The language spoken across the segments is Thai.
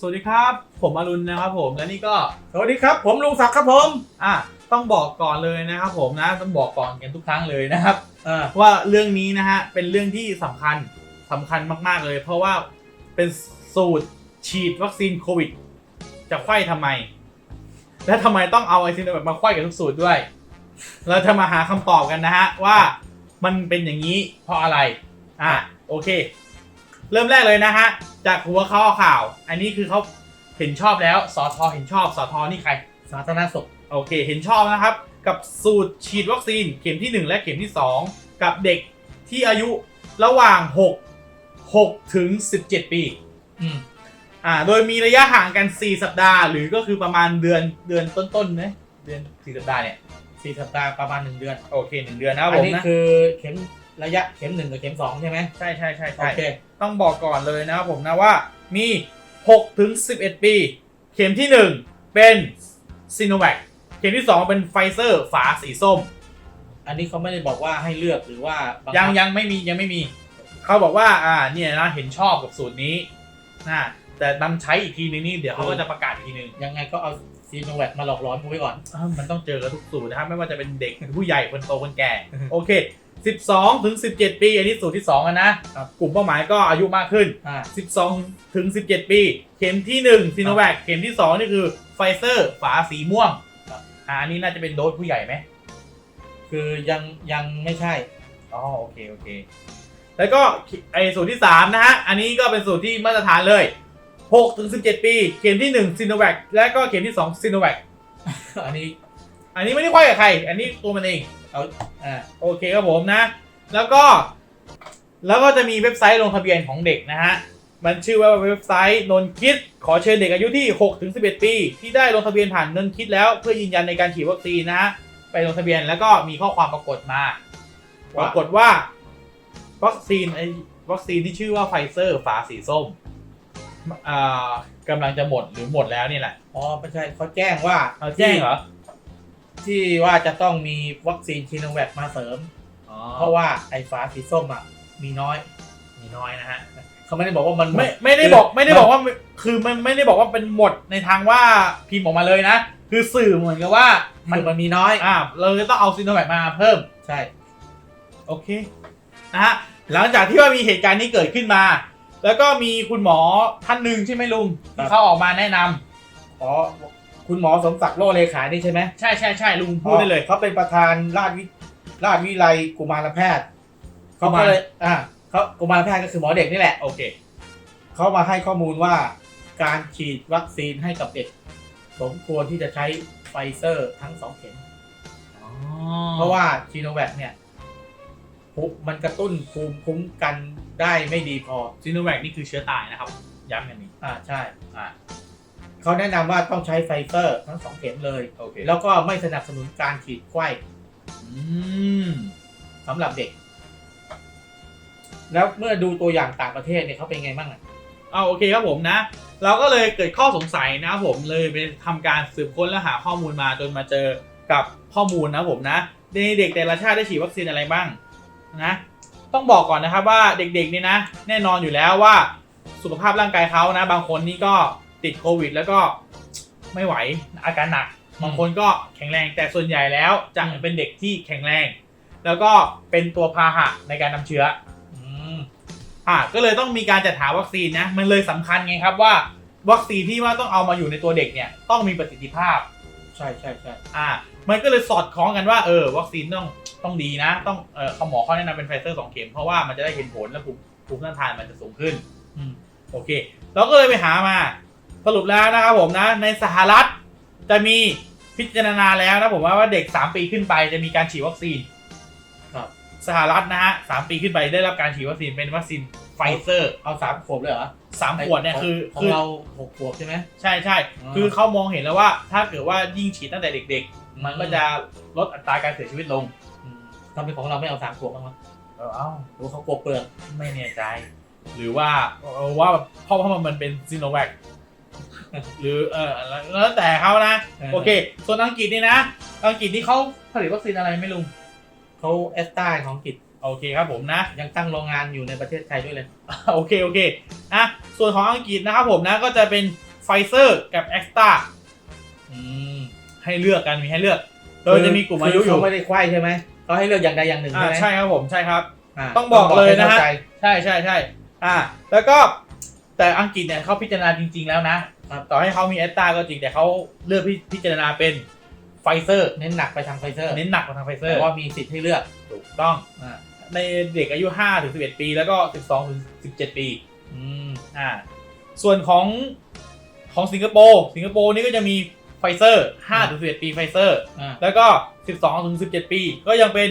สวัสดีครับ ผมอรุณนะครับผมและนี่ก็สวัสดีครับ ผมลุงศักดิ์ครับผมอะต้องบอกก่อนเลยนะครับผมนะต้องบอกก่อนกันทุกครั้งเลยนะครับอ่าว่าเรื่องนี้นะฮะเป็นเรื่องที่สำคัญสำคัญมากๆเลย เพราะว่าเป็นสูตรฉีดวัคซีนโควิด จะไขว้ทำไม และทำไมต้องเอาไอซิโนแวคมาไขว้กับทุกสูตรด้วย เราจะมาหาคำตอบกันนะฮะว่ามันเป็นอย่างนี้เพราะอะไรอะโอเค เริ่มแรกเลยนะฮะ จากหัวข้อข่าว อันนี้คือเขาเห็นชอบแล้วสอทอเห็นชอบสอทอนี่ใคร สาธารณสุข โอเค เห็นชอบนะครับ กับสูตรฉีดวัคซีนเข็มที่ 1 และเข็มที่ 2 กับเด็กที่อายุระหว่าง 6 6ถึง17 ปีอืมอ่าโดยมีระยะห่างกัน 4 สัปดาห์ หรือก็คือประมาณเดือนเดือนต้นๆนะเดือน 4 สัปดาห์เนี่ยสี่สัปดาห์ประมาณหนึ่งเดือน โอเค1เดือนนะครับอัผมนี้นะคือเข็ม ระยะเข็มหนึ่งกับเข็มสองใช่ไหมใช่ใช่ใช่โอใช่เค ต้องบอกก่อนเลยนะครับผมนะว่ามี6ถึง11 ปี เข็มที่ 1 เป็นซีโนแวคเข็มที่ 2 เป็นไฟเซอร์ฝาสีส้ม อันนี้เขาไม่ได้บอกว่าให้เลือกหรือว่าบัคับยังยังไม่มียังไม่มี เขาบอกว่าอ่าเนี่ยนะเห็นชอบกับสูตรนี้นะแต่นำใช้อีกทีนึงนี่เดี๋ยวเขาก็จะประกาศอีกทีนึง ยังไงก็เอาซีโนแวคมาหลอกหลอนกูไว้ก่อน อ่ามันต้องเจอกับทุกสูตรนะครับไม่ว่าจะเป็นเด็ก ผู้ใหญ่คนโตคนแก่ โอเค 12 ถึง 17 ปี อันนี้สูตรที่2อะนะครับกลุ่มเป้าหมายก็อายุมากขึ้น อ่า 12 ถึง 17 ปี เข็มที่1ซีโนแวคเข็มที่ 2 นี่คือไฟเซอร์ฝาสีม่วงครับ อ่าอันนี้น่าจะเป็นโดสผู้ใหญ่ไหมคือยังยังไม่ใช่ อ๋อโอเค โอเค แล้วก็ไอสูตรที่ 3 นะฮะ อันนี้ก็เป็นสูตรที่มาตรฐานเลย6ถึง17 ปี เข็มที่1ซีโนแวคและก็เข็มที่2ซีโนแวคอันนี้ อันนี้ไม่ได้ค่อยกับใคร อันนี้ตัวมันเองเอาอ่าโอเคครับผมนะ แล้วก็ แล้วก็จะมีเว็บไซต์ลงทะเบียนของเด็กนะฮะมันชื่อว่าเว็บไซต์นนคิด ขอเชิญเด็กอายุที่6ถึง11 ปี ที่ได้ลงทะเบียนผ่านนนคิดแล้วเพื่อยืนยันในการฉีดวัคซีนนะฮะไปลงทะเบียนแล้วก็มีข้อความปรากฏมาปรากฏว่าวัคซีนไอวัคซีนที่ชื่อว่าไฟเซอร์ฝาสีส้มอ่ากำลังจะหมดหรือหมดแล้วนี่แหละอ๋อไม่ใช่เขาแจ้งว่าเอาแจ้งเหรอ ที่ว่าจะต้องมีวัคซีนซีโนแวคมาเสริม อ๋อเพราะว่าไอ้ฝาสีส้มอะมีน้อย มีน้อยนะฮะเขาไม่ได้บอกว่ามันหดไม่ไม่ได้บอกไม่ได้บอกว่าคือมันไม่ได้บอกว่าเป็นหมดในทางว่าพิมพ์ออกมาเลยนะ คือสื่อเหมือนกับว่ามัมันนมันมีน้อยอ่าเราจะต้องเอาซีโนแวคมาเพิ่ม ใช่ โอเคนะฮะหลังจากที่ว่ามีเหตุการณ์นี้เกิดขึ้นมา แล้วก็มีคุณหมอท่านหนึ่งใช่ไหมลุงที่เขาออกมาแนะนำอ๋อ คุณหมอสมศักดิ์โลเลขานี่ใช่ไหมใช่ใช่ใช่ลุงพูดได้เลย เขาเป็นประธานราชวิราชวิไลกุมารแพทย์เขากุมารก็เลยอ่าเขากุมารแพทย์ก็คือหมอเด็กนี่แหละ โอเคเขามาให้ข้อมูลว่าการฉีดวัคซีนให้กับเด็กสมควรที่จะใช้ไฟเซอร์ทั้งสองเข็มเพราะว่าชีโนแวคเนี่ยภูมิมันกระตุ้นภูมิคุ้มกันได้ไม่ดีพอซีโนแวคนี่คือเชื้อตายนะครับย้ำอย่างนี้อ่าใช่อ่า เขาแนะนำว่าต้องใช้ไฟเซอร์ทั้งสองเข็มเลย โอเคแล้วก็ไม่สนับสนุนการฉีดไข้อืมสำหรับเด็ก แล้วเมื่อดูตัวอย่างต่างประเทศเนี่ยเขาเป็นไงบ้างอะเอาโอเคครับผมนะ เราก็เลยเกิดข้อสงสัยนะครับผมเลยไปทำการสืบค้นและหาข้อมูลมาจนมาเจอกับข้อมูลนะครับผมนะในเด็กแต่ละชาติได้ฉีดวัคซีนอะไรบ้างนะต้องบอกก่อนนะครับว่าเด็กๆนี่นะ แน่นอนอยู่แล้วว่าสุขภาพร่างกายเขานะ บางคนนี่ก็ ติดโควิด แล้วก็ไม่ไหวอาการหนักบางคนก็แข็งแรงแต่ส่วนใหญ่แล้วจะเป็นเด็กที่แข็งแรง แล้วก็เป็นตัวพาหะในการนำเชื้ออืมอ่าก็เลยต้องมีการจัดหาวัคซีนนะมันเลยสำคัญไงครับว่า วัคซีนที่ว่าต้องเอามาอยู่ในตัวเด็กเนี่ยต้องมีประสิทธิภาพ ใช่ใช่ใช่อ่า มันก็เลยสอดคล้องกันว่าเออวัคซีนต้องต้องดีนะ ต้องเออเขาหมอเขาแนะนำเป็นไฟเซอร์สองเข็มเพราะว่ามันจะได้เห็นผลและภูมิภูมิต้านทานมันจะสูงขึ้นอืมโอเค เราก็เลยไปหามา สรุปแล้วนะครับผมนะ ในสหรัฐจะมีพิจารณาแล้วนะผมว่าว่าเด็ก 3 ปีขึ้นไปจะมีการฉีดวัคซีนครับสหรัฐนะฮะสามปีขึ้นไปได้รับการฉีดวัคซีนเป็นวัคซีนไฟเซอร์เอาสามขวบเลยเหรอสามขวดเนี่ยคือของคือเราหกขวบใช่ไหมใช่ใช่อ่าคือเขามองเห็นแล้วว่า ถ้าเกิดว่ายิ่งฉีดตั้งแต่เด็ก ๆ มันก็จะลดอัตราการเสียชีวิตลงอืมทำไมของเราไม่เอาสามขวบบ้างวะเออเอ้าหรือเขากลัวเปลืองไม่แน่ใจ หรือว่าเออว่าเพราะว่ามันเป็นซีโนแวค หรือเออแล้วแล้วแต่เขานะ โอเค ส่วนอังกฤษนี่นะ อังกฤษนี่เขาผลิตวัคซีนอะไรไม่ลุงเขาเอสตาของอังกฤษโอเคครับผมนะ ยังตั้งโรงงานอยู่ในประเทศไทยด้วยเลย โอเค โอเคนะส่วนของอังกฤษนะครับผมนะก็จะเป็นไฟเซอร์กับแอสตราอืมให้เลือกกันมีให้เลือกโดยจะมีกลุ่มอายุอคืยู่เขาไม่ได้ไขว้ใช่ไหมเขาให้เลือกอย่างใดอย่างหนึ่งอ่าใช่ไหมใช่ครับผมใช่ครับาต้องบอกเลยนะฮะให้ข้าใจใช่ใช่ใช่อ่า แล้วก็แต่อังกฤษเนี่ยเขาพิจารณาจริง ๆแล้วนะ ต่อให้เขามีแอสตราก็จริงแต่เขาเลือกพิพิจารณาเป็นไฟเซอร์ เน้นหนักไปทางไฟเซอร์เน้นหนักกว่าทางไฟเซอแต่ร์ว่ามีสิทธิ์ให้เลือกถูกต้อง อ่าในเด็กอายุ5ถึง11 ปี แล้วก็ 12ถึง17 ปี อืมอ่า ส่วนของของสิงคโปร์ สิงคโปร์นี่ก็จะมีไฟเซอร์5ถึง11 ปีไฟเซอร์ อ่า แล้วก็ 12ถึง17 ปี ก็ยังเป็น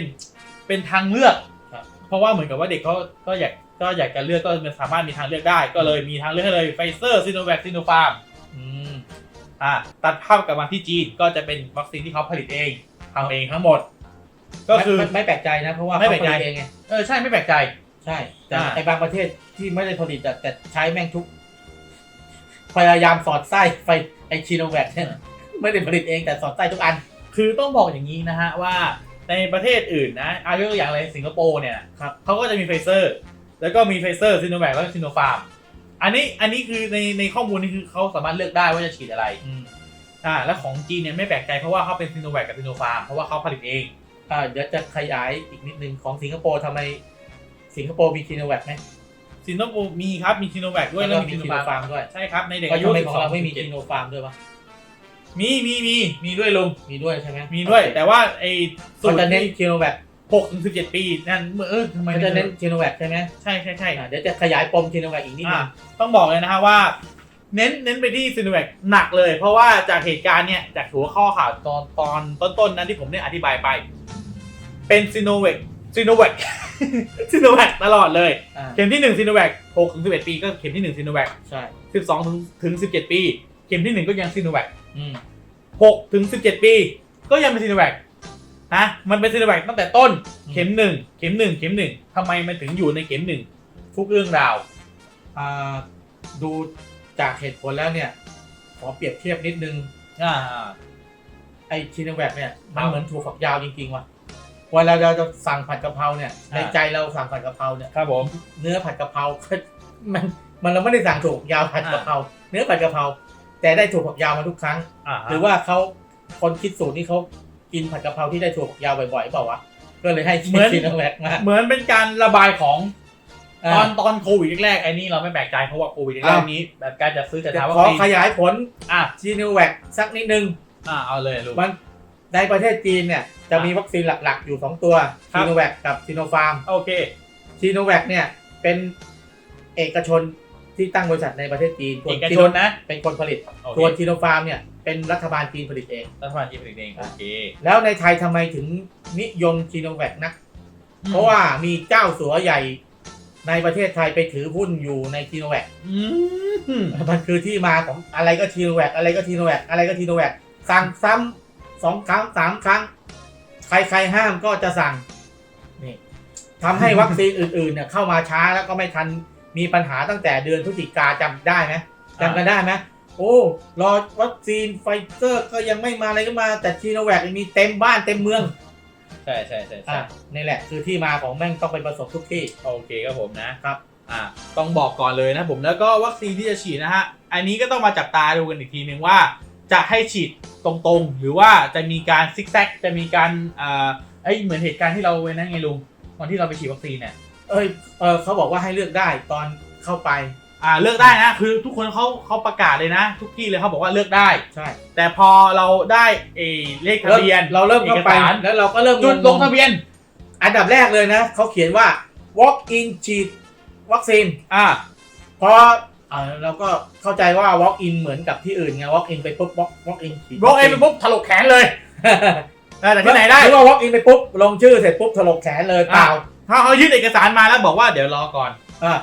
เป็นทางเลือก ครับ เพราะว่าเหมือนกับว่าเด็กเขาก็อยาก ก็อยากจะเลือกก็มันสามารถมีทางเลือกได้ ก็เลยมีทางเลือกให้เลยไฟเซอร์ซิโนแวคซิโนฟาร์มอืม อ่าตัดภาพกลับมาที่จีนก็จะเป็นวัคซีนที่เขาผลิตเองทำเองทั้งหมด ก็คือไม่ไม่แปลกใจนะเพราะว่าไม่แปลกใจ เขาผตเองไงเออใช่ไม่แปลกใจ ใช่แต่อ่า ไอ้บางประเทศที่ไม่ได้ผลิตแต่แต่ใช้แม่งทุก พยายามสอดไส้ไฟไอชิโนแวคเนี่ยไม่ได้ผลิตเองแต่สอดไส้ทุกอัน คือต้องบอกอย่างนี้นะฮะว่าในประเทศอื่นนะเอายกตัวอย่างเลยสิงคโปร์เนี่ยครับเขาก็จะมีไฟเซอร์ แล้วก็มีไฟเซอร์ซิโนแวคแล้วก็ซิโนฟาร์ม อันนี้อันนี้คือในในข้อมูลนี่คือเขาสามารถเลือกได้ว่าจะฉีดอะไรอืมอ่าแล้วของจีนเนี่ยไม่แปลกใจเพราะว่าเขาเป็นซิโนแวคกับซิโนฟาร์มเพราะว่าเขาผลิตเองอ่าเดี๋ยวจะขยายอีกนิดนึงของสิงคโปร์ทำไมสิงคโปร์มีชิโนแวคไหมซิโนโปมีครับมีซิโนแวคด้วยแล้แล้ววก็มีมีซิชิโนโนฟาร์มฟาร์มด้วย ใช่ครับในเด็กก็อายุทำไมของเรา12ไม่มี17ชิโนฟาร์มด้วยวะมีมีมีมีด้วยลุงมีด้วยใช่ไหมมีด้วย แต่ว่าไอ้สูมันตรจะเน้นชิโนแวค หกถึงสิบเจ็ดปีนั่นเออทำไมมันจะเน้นชิโนแวคใช่ไหมใช่ใช่ใช่อ่าเดี๋ยวจะขยายปมชิโนแวคอีกนิดนึอ่างต้องบอกเลยนะฮะว่า เน้นเน้นไปที่ซิน o แวคหนักเลย เพราะว่าจากเหตุการณ์เนี่ย จากหัวข้อข่าวตอนตอนต้นๆนั้นที่ผมได้อธิบายไป เป็นซิโนแวคซิโนแวคซิโนแวคตลอดเลย อ่าเข็มที่หนึ่งซิโนแวคหกถึงสิบเอ็ดปีก็เข็มที่หนึ่งซิโนแวคใช่ สิบสองถึงถึงสิบเจ็ดปี เข็มที่หนึ่งก็ยังซิโนแวคอืมหกถึงสิบเจ็ดปี ก็ยังเป็นซิโนแวค นะมันเป็นซิโนแวคตั้งแต่ต้นเข็มหนึ่งเข็มหนึ่งเข็มหนึ่งทำไมมันถึงอยู่ในเข็มหนึ่งทุกเรื่องราวอ่าดูจากเหตุผลแล้วเนี่ย ขอเปรียบเทียบนิดนึงอ่าไอชิโนแวคเนี่ยครัมันบเหมือนถั่วฝักยาวจริงๆว่ะเวลาเราจะสั่งผัดกะเพราเนี่ยอ่าในใจเราสั่งผัดกะเพราเนี่ยครับผมเนื้อผัดกะเพรามันมันเราไม่ได้สั่งถั่วฝักยาวผัดกะเพราเนื้อผัดกะเพราแต่ได้ถั่วฝักยาวมาทุกครั้งอ่าหรือว่าเขาคนคิดสูตรนี่เขา กินผัดกะเพราที่ได้ถั่วฝักยาวบ่อยๆเปล่าวะก็เลยให้ชิโนแวคมาเหมือนเป็นการระบายของอ่าตอนตอนโควิดแรกๆไอ้นี่เราไม่แปลกใจเพราะว่าโควิดแรอ้ากวๆนี้ แบบการจัดซื้อจัดเดี๋ยวหาวัขคอซีนขยายผลอะชิโนแวคสักนิดนึง อ่าเอาเลยลูก มันในประเทศจีนเนี่ยจะมีวัคซีนหลักๆ อยู่ 2 ตัวครัซีบ โนแวคกับซีโนฟาร์มโอเค ซีโนแวคเนี่ยเป็นเอกชนที่ตั้งบริษัทในประเทศจีนส่วเอกซีชโนนะ เป็นคนผลิต โอเค ส่วนซีโนฟาร์มเนี่ย เป็นรัฐบาลจีนผลิตเอง รัฐบาลจีนผลิตเองโอเคแล้วในไทยทำไมถึงนิยมซีโนแวคนัก เพราะว่ามีเจ้าสัวใหญ่ในประเทศไทยไปถือหุ้นอยู่ในซีโนแวคอืมมันคือที่มาของอะไรก็ซีโนแวคอะไรก็ซีโนแวคอะไรก็ซีโนแวคสั่งซ้ำสองครั้งสามครั้ง ใครๆห้ามก็จะสั่งนี่ทำให้วัคซีนอื่นๆเนี่ยเข้ามาช้าแล้วก็ไม่ทันมีปัญหาตั้งแต่เดือนพฤศจิกาจำได้ไหมจำกันได้ไหม โอ้รอวัคซีนไฟเซอร์ก็ยังไม่มาอะไรก็มา แต่ซีโนแวคมีเต็มบ้านเต็มเมือง ใช่ใช่ใช่ใช่อะนี่แหละคือที่มาของแม่งต้องไปประสบทุกที่ โอเคครับผมนะครับ อ่าต้องบอกก่อนเลยนะผมแล้วก็วัคซีนที่จะฉีดนะฮะอันนี้ก็ต้องมาจับตาดูกันอีกทีนึงว่า จะให้ฉีดตรงๆ หรือว่าจะมีการซิกแซกจะมีการอ่าไอยเหมือนเหตุการณ์ที่เราเว้นนั่นไงลุงตอนที่เราไปฉีดวัคซีนเนี่ย เอ้ยเออเขาบอกว่าให้เลือกได้ตอนเข้าไป อ่าเลือกได้นะ คือทุกคนเขาเขาประกาศเลยนะ ทุกที่เลยเขาบอกว่าเลือกได้ ใช่ แต่พอเราได้เออเลขทะเบียนเราเริ่มเข้าไปอกสรแล้วเราก็เริ่มจุดงลงงทะเบียน อันดับแรกเลยนะเขาเขียนว่า walk in ฉีดวัคซีนอ่าพอเออเราก็เข้าใจว่า walk in เหมือนกับที่อื่นไง walk in ไปปุ๊บ walk walk in ฉีดบอกเองไปปุ๊บถลกแขนเลยเออแต่ที่ไหนได้หรือว่า walk in ไปปุ๊บลงชื่อเสร็จปุ๊บถลกแขนเลยเปล่าถ้าเขายื่นเอกสารมาแล้วบอกว่าเดี๋ยวรอก่อนอ่า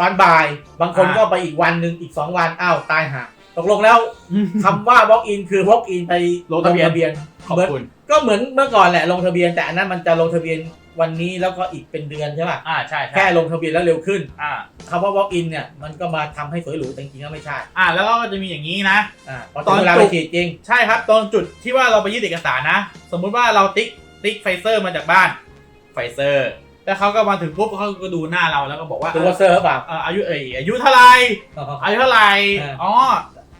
ตอนบ่าย บางคนอ่าก็ไปอีกวันหนึ่งอีก2วันอ้าวตายหาตกลงแล้วคำว่า walk in คือ walk in ไปลงทะเบียนบียนขอบเหมือนคุณก็เหมือนเมื่อก่อนแหละลงทะเบียนแต่อันนั้นมันจะลงทะเบียนวันนี้แล้วก็อีกเป็นเดือนใช่ป่ะอ่าใช่ใช่แค่ลงทะเบียนแล้วเร็วขึ้นอ่าคำว่า walk in เนี่ยมันก็มาทำให้สวยหรูแต่จริงๆแล้วไม่ใช่อ่าแล้วก็จะมีอย่างนี้นะอ่าพอตถึอนงเวลาจุไปกฉีดจริง ใช่ครับ ตอนจุดที่ว่าเราไปยื่นเอกสารนะ สมมุติว่าเราติ๊กติ๊กไฟเซอร์มาจากบ้านไฟเซอร์ แล้วเขาก็มาถึงปุ๊บเขาก็ดูหน้าเราแล้วก็บอกว่าตัวเซอร์หรือเปล่าเอ่ออายุเอยอายุเท่าไหร่อายุเท่าไหร่อ่าอ๋อ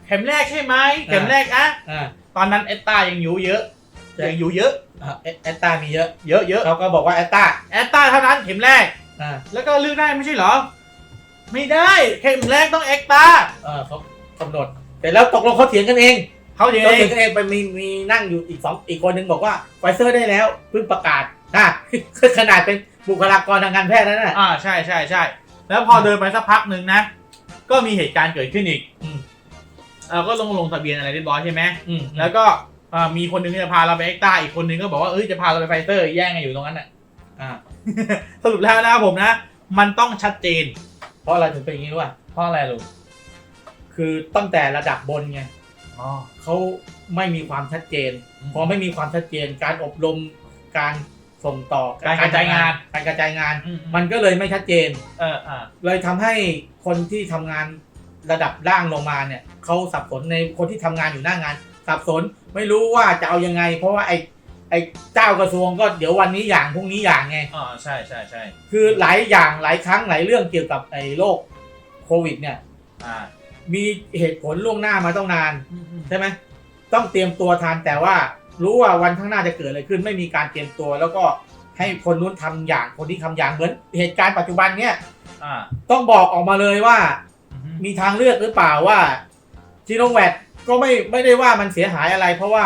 แขข็มแรกใช่ไหมเข็มแรกอะอ่าตอนนั้นเอตตายังอยู่เยอะใช่ยังอยู่เยอะอ่าแอแอตตามีเยอะเยอะเยอะเขาก็บอกว่าแอตตาเอตตาเท่านั้นเข็มแรกอ่าแล้วก็เลือกได้ไม่ใช่เหรอ ไม่ได้เข็มแรกต้องเอ็กตาเออเขากำหนดแต่แล้วตกลงเขาเถียงกันเองเขาเองเขาเถียงกันเองไปมีมีนั่งอยู่อีกสองอีกคนหนึ่งบอกว่าไฟเซอร์ได้แล้วเพิ่งประกาศ นะขนาดเป็นบุคลากรทางการแพทย์นั่นน่ะอ่าใช่ใช่ใช่แล้วพอเดินไปสักพักหนึ่งนะ ก็มีเหตุการณ์เกิดขึ้นอีกอืมเราก็ลงลงทะเบียนอะไรเรียบร้อยใช่ไหมอืมแล้วก็อ่ามีคนหนึงจะพาเราไปเอ็กตาอีกคนหนึงก็บอกว่าเอ้ยจะพาเราไปไฟเซอร์แย่งกันอยู่ตรงนั้นน่ะอ่าสรุปแล้วนะครับผมนะ มันต้องชัดเจน เพราะอะไรถึงเป็นอย่างนี้รู้ป่ะเพราะอะไรลุงคือตั้งแต่ระดับบนไงอ๋อเขาไม่มีความชัดเจนพอไม่มีความชัดเจนการอบรมการ ส่งต่อการกระจายงาน การกระจายงานอืมมันก็เลยไม่ชัดเจน เอออ่าเลยทำให้คนที่ทำงานระดับล่างลงมาเนี่ยเขาสับสนในคนที่ทำงานอยู่หน้างาน สับสนไม่รู้ว่าจะเอายังไง เพราะว่าไอ้ไอ้เจ้ากระทรวงก็เดี๋ยววันนี้อย่างพรุ่งนี้อย่างไงอ๋อใช่ใช่ใช่คือหลายอย่างหลายครั้งหลายเรื่องเกี่ยวกับไอ้โรคโควิด เนี่ยอ่ามีเหตุผลล่วงหน้ามาต้องนานอืมอืมใช่ไหมต้องเตรียมตัวทันแต่ว่า รู้ว่าวันข้างหน้าจะเกิดอะไรขึ้น ไม่มีการเตรียมตัว แล้วก็ให้คนนู้นทำอย่างคนที่ทำอย่างเหมือนเหตุการณ์ปัจจุบันเนี่ยอ่าต้องบอกออกมาเลยว่าอืมมีทางเลือกหรือเปล่าว่าจีโนแวคก็ไม่ไม่ได้ว่ามันเสียหายอะไร เพราะว่า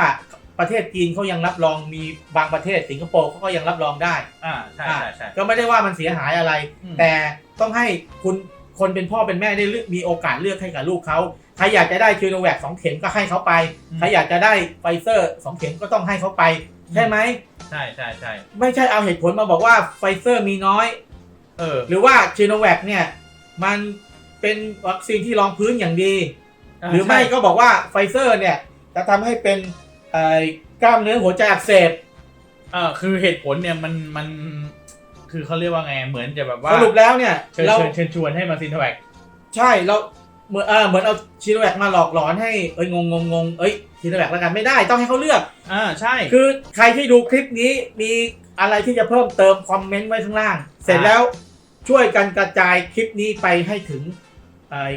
ประเทศจีนเขายังรับรองมีบางประเทศสิงคโปร์เขาก็ยังรับรองได้ อ่าใช่ใช่ใช่ก็ไม่ได้ว่ามันเสียหายอะไรอืมแต่ต้องให้คุณคนเป็นพ่อเป็นแม่ได้เลือกมีโอกาสเลือกให้กับลูกเขา ใครอยากจะได้จีโนแวคสองเข็มก็ให้เขาไป ใครอยากจะได้ไฟเซอร์สองเข็มก็ต้องให้เขาไป ใช่ไหมใช่ใช่ใช่ไม่ใช่เอาเหตุผลมาบอกว่าไฟเซอร์มีน้อย เออ หรือว่าจีโนแวคเนี่ย มันเป็นวัคซีนที่รองพื้นอย่างดี หรือไม่ก็บอกว่าไฟเซอร์เนี่ย จะทำให้เป็นเอ่อกล้ามเนื้อหัวใจอักเสบเออคือเหตุผลเนี่ยมันมันคือเขาเรียกว่าไงเหมือนจะแบบว่าสรุปแล้วเนี่ยเชิญเราเชิญเชิญชวนให้มาซินทแวกใช่เรา เหมือนเออเหมือนเอาชีโนแวคมาหลอกหลอนให้เอ้ยงงงงงเอ้ยชีโนแวคแล้วกันไม่ได้ต้องให้เขาเลือก อ่าใช่ คือใครที่ดูคลิปนี้มีอะไรที่จะเพิ่มเติมคอมเมนต์ไว้ข้างล่าง เสร็จแล้วช่วยกันกระจายคลิปนี้ไปให้ถึงเอ่อ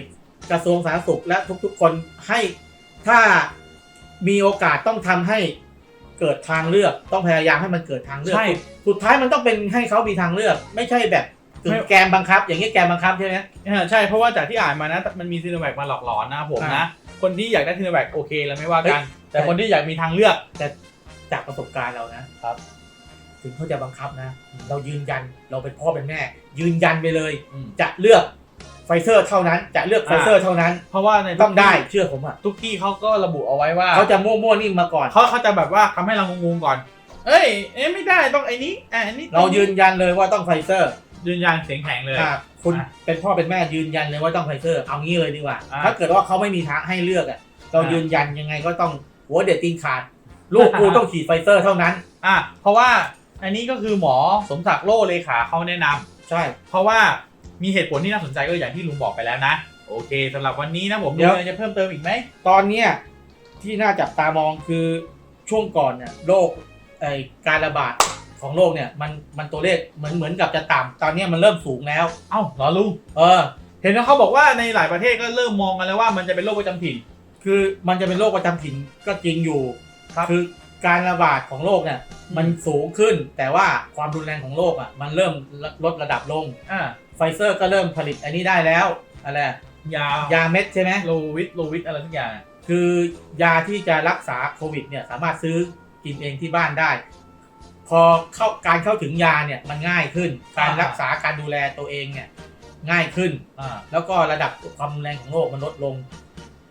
กระทรวงสาธารณสุขและทุกๆคนให้ถ้ามีโอกาสต้องทำให้เกิดทางเลือกต้องพยายามให้มันเกิดทางเลือกใช่สุดสุดท้ายมันต้องเป็นให้เขามีทางเลือก ไม่ใช่แบบ กึ่งแกมบังคับ อย่างนี้แกมบังคับใช่ไหมเออใช่เพราะว่าจากที่อ่านมานะมันมีซินแวกมาหลอกหลอนนะครับผมอ่านะ คนที่อยากได้ซินแวกโอเคแล้วไม่ว่ากันเฮ้ยแต่คนที่อยากมีทางเลือกจากประสบการณ์เรานะครับ ถึงเขาจะบังคับนะ เรายืนยันเราเป็นพ่อเป็นแม่ ยืนยันไปเลยอืมจะเลือกไฟเซอร์เท่านั้นจะเลือกไฟเซอร์เท่านั้น เพราะว่าในต้องได้เชื่อผมอะทุกที่เขาก็ระบุเอาไว้ว่าเขาจะมั่วๆนิ่งมาก่อนเขาเขาจะแบบว่าทำให้เรางงๆก่อน เอ้ยเอ้ยไม่ได้ต้องไอ้นี้อะอันนี้เรายืนยันเลยว่าต้องไฟเซอร์ ยืนยันเสียงแข็งเลย ถ้าคุณอะเป็นพ่อเป็นแม่ยืนยันเลยว่าต้องไฟเซอร์เอางี้เลยดีกว่า อะถ้าเกิดว่าเขาไม่มีทางให้เลือกอะเราอะ ยืนยันยังไงก็ต้องหัวเด็ดตีนขาด ลูกกูต้องฉีดไฟเซอร์เท่านั้น อะเพราะว่าอันนี้ก็คือหมอสมศักดิ์โลเลขาเขาแนะนำ ใช่ เพราะว่ามีเหตุผลที่น่าสนใจก็อย่างที่ลุงบอกไปแล้วนะ โอเคสำหรับวันนี้นะผมเดี๋ยวมีอะไรจะเพิ่มเติมอีกไหม ตอนเนี้ยที่น่าจับตามองคือช่วงก่อนเนี่ยโรคไอการระบาด ของโรคเนี่ยมันมันตัวเลขเหมือนเหมือนกับจะต่ำตอนเนี้ยมันเริ่มสูงแล้ว เอ้าเหรอลุงเออ เห็นว่าเขาบอกว่าในหลายประเทศก็เริ่มมองกันแล้วว่ามันจะเป็นโรคประจำถิ่น คือมันจะเป็นโรคประจำถิ่นก็จริงอยู่ครับคือการระบาดของโรคเนี่ยอืมมันสูงขึ้น แต่ว่าความรุนแรงของโรคอะมันเริ่มลดระดับลงอ่าไฟเซอร์ก็เริ่มผลิตอันนี้ได้แล้วอะไรอะยายาเม็ดใช่ไหมโลวิดโลวิดอะไรทุกอย่างคือยาที่จะรักษาโควิดเนี่ยสามารถซื้อกินเองที่บ้านได้ พอเข้าการเข้าถึงยาเนี่ยมันง่ายขึ้น การรักษาการดูแลตัวเองเนี่ยง่ายขึ้นอ่าแล้วก็ระดับความรุนแรงของโรคมันลดลง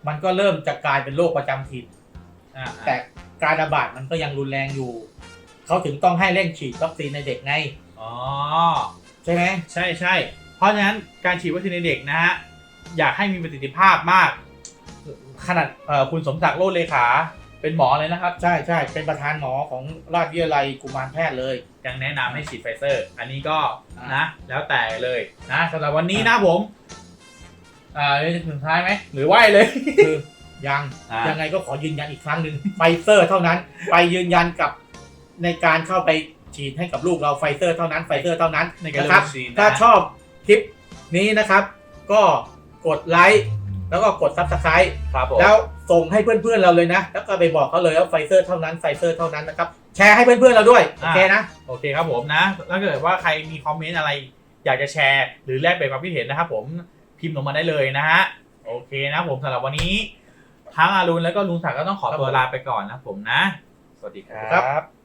มันก็เริ่มจะกลายเป็นโรคประจำถิ่นอ่าแต่การระบาดมันก็ยังรุนแรงอยู่ เขาถึงต้องให้เร่งฉีดวัคซีนในเด็กไงอ๋อใช่ไหมใช่ใช่เพราะฉะนั้นการฉีดวัคซีนในเด็กนะฮะอยากให้มีประสิทธิภาพมาก ขนาดเอ่อคุณสมศักดิ์โลดเลขา เป็นหมอเลยนะครับ ใช่ใช่เป็นประธานหมอของราชวิทยาลัยกุมารแพทย์เลย ยังแนะนำให้ฉีดไฟเซอร์ อันนี้ก็อ่าน นะ แล้วแต่เลยนะสำหรับวันนี้นะผม อ่ามีสุดท้ายไหมหรือไหวเลย คือยังอ่ายั ยังไงก็ขอยืนยันอีกครั้งหนึ่งไฟเซอร์เท่านั้น ไปยืนยันกับในการเข้าไปฉีดให้กับลูกเราไฟเซอร์เท่านั้นไฟเซอร์เท่านั้นในการนะครับ เลือกวัคซีนนะ ถ้าชอบคลิปนี้นะครับ ก็กดไลค์ แล้วก็กดซับสไครต์ครับผมแล้วส่งให้เพื่อนๆเราเลยนะ แล้วก็ไปบอกเขาเลยว่าไฟเซอร์เท่านั้นไฟเซอร์เท่านั้นนะครับ แชร์ให้เพื่อนๆเราด้วย โอเคนะ โอเคครับผมนะถ้าเกิดว่าใครมีคอมเมนต์อะไร อยากจะแชร์ หรือแลกเปลี่ยนความคิดเห็นนะครับผมพิมพ์ลงมาได้เลยนะฮะโอเคนะผมสำหรับวันนี้ทั้งอารุณแล้วก็ลุงศักดิ์ก็ต้องขอตัวลาไปก่อนนะผมนะ สวัสดีคครัรับบ